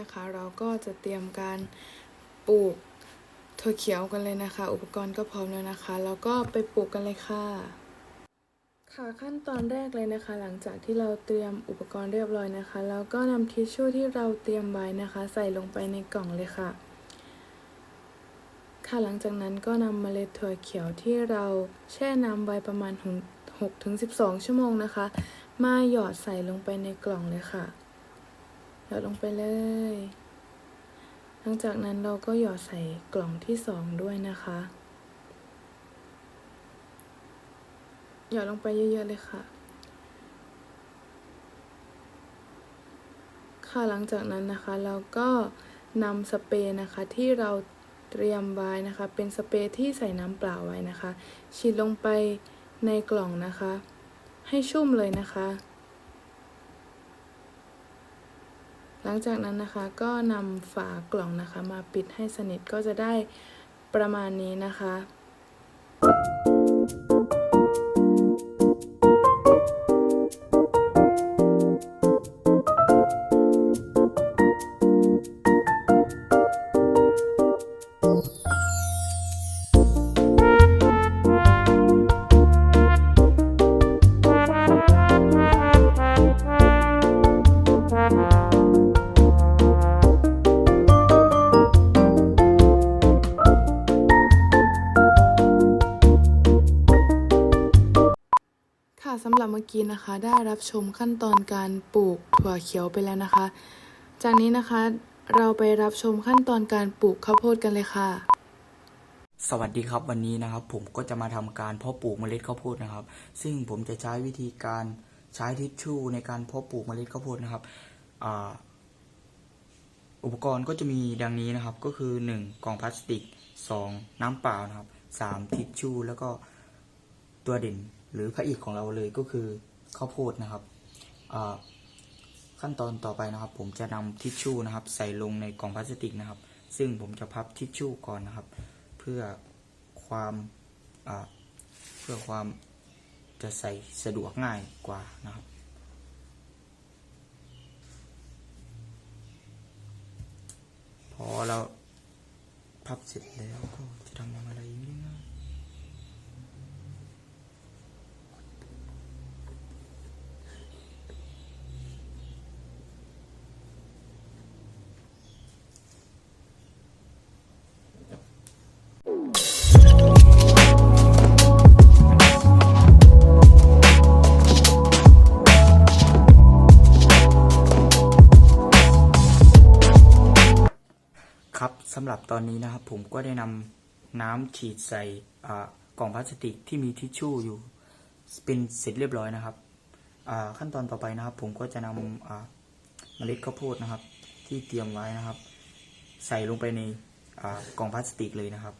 นะคะ เราก็จะเตรียมการปลูกถั่วเขียวกันเลยนะคะ อุปกรณ์ก็พร้อมแล้วนะคะ แล้วก็ไปปลูกกันเลยค่ะ ค่ะขั้นตอนแรกเลยนะคะ หลังจากที่เราเตรียมอุปกรณ์เรียบร้อยนะคะ แล้วก็นำทิชชู่ที่เราเตรียมไว้นะคะ ใส่ลงไปในกล่องเลยค่ะ ค่ะหลังจากนั้นก็นำเมล็ดถั่วเขียวที่เราแช่น้ำไว้ประมาณ6ถึง12 ชั่วโมงนะคะ มาหยอดใส่ลงไปในกล่องเลยค่ะ หยอดลงไปเลย หลังจากนั้นเราก็หยอดใส่กล่องที่สองด้วยนะคะ หยอดลงไปเยอะๆเลยค่ะค่ะหลังจากนั้นนะคะเราก็นำสเปรย์นะคะที่เราเตรียมไว้นะคะ เป็นสเปรย์ที่ใส่น้ำเปล่าไว้นะคะ ฉีดลงไปในกล่องนะคะ ให้ชุ่มเลยนะคะ หลังจากนั้นนะคะก็นำฝากล่องนะคะมาปิดให้สนิทก็จะได้ประมาณนี้นะคะ สำหรับเมื่อกี้นะคะ ได้รับชมขั้นตอนการปลูกถั่วเขียวไปแล้วนะคะ จากนี้นะคะเราไปรับชมขั้นตอนการปลูกข้าวโพดกันเลยค่ะ สวัสดีครับวันนี้นะครับ ผมก็จะมาทำการเพาะปลูกเมล็ดข้าวโพดนะครับ ซึ่งผมจะใช้วิธีการใช้ทิชชู่ในการเพาะปลูกเมล็ดข้าวโพดนะครับอ,อุปกรณ์ก็จะมีดังนี้นะครับ ก็คือ 1 กล่องพลาสติก 2 น้ำเปล่านะครับ 3 ทิชชู่แล้วก็ตัวเด่น หรือพระเอกของเราเลยก็คือข้าวโพดนะครับขั้นตอนต่อไปนะครับ ผมจะนำทิชชู่นะครับ ใส่ลงในกล่องพลาสติกนะครับ ซึ่งผมจะพับทิชชู่ก่อนนะครับ เพื่อความเพื่อความจะใส่สะดวกง่ายกว่านะครับ พอเราพับเสร็จแล้วก็จะทำอะไรนี่นะำหรับตอนนี้นะครับผมก็ได้นำน้ำฉีดใส่กล่องพลาสติกที่มีทิชชู่อยู่เป็นเสร็จเรียบร้อยนะครับขั้นตอนต่อไปนะครับ ผมก็จะนำเมล็ดข้าวโพดนะครับ ที่เตรียมไว้นะครับ ใส่ลงไปในกล่องพลาสติกเลยนะครับ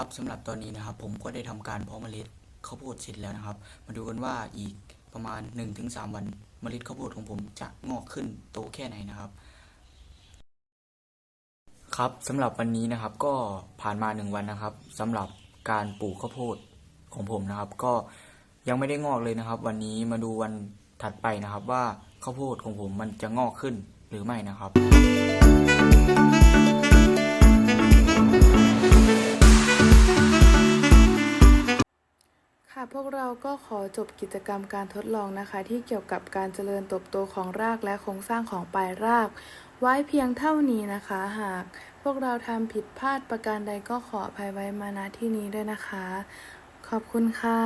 ครับสำหรับตอนนี้นะครับ ผมก็ได้ทำการเพาะเมล็ดข้าวโพดเสร็จแล้วนะครับ มาดูกันว่าอีกประมาณ 1-3 วันเมล็ดข้าวโพดของผมจะงอกขึ้นโตแค่ไหนนะครับ ครับสำหรับวันนี้นะครับก็ผ่านมาหนึ่งวันนะครับสำหรับการปลูกข้าวโพดของผมนะครับ ก็ยังไม่ได้งอกเลยนะครับ วันนี้มาดูวันถัดไปนะครับว่าข้าวโพดของผมมันจะงอกขึ้นหรือไม่นะครับ ก็ขอจบกิจกรรมการทดลองนะคะ ที่เกี่ยวกับการเจริญเติบโตของรากและโครงสร้างของปลายราก ไว้เพียงเท่านี้นะคะ หากพวกเราทำผิดพลาดประการใดก็ขออภัยไว้มาณที่นี้ด้วยนะคะ ขอบคุณค่ะ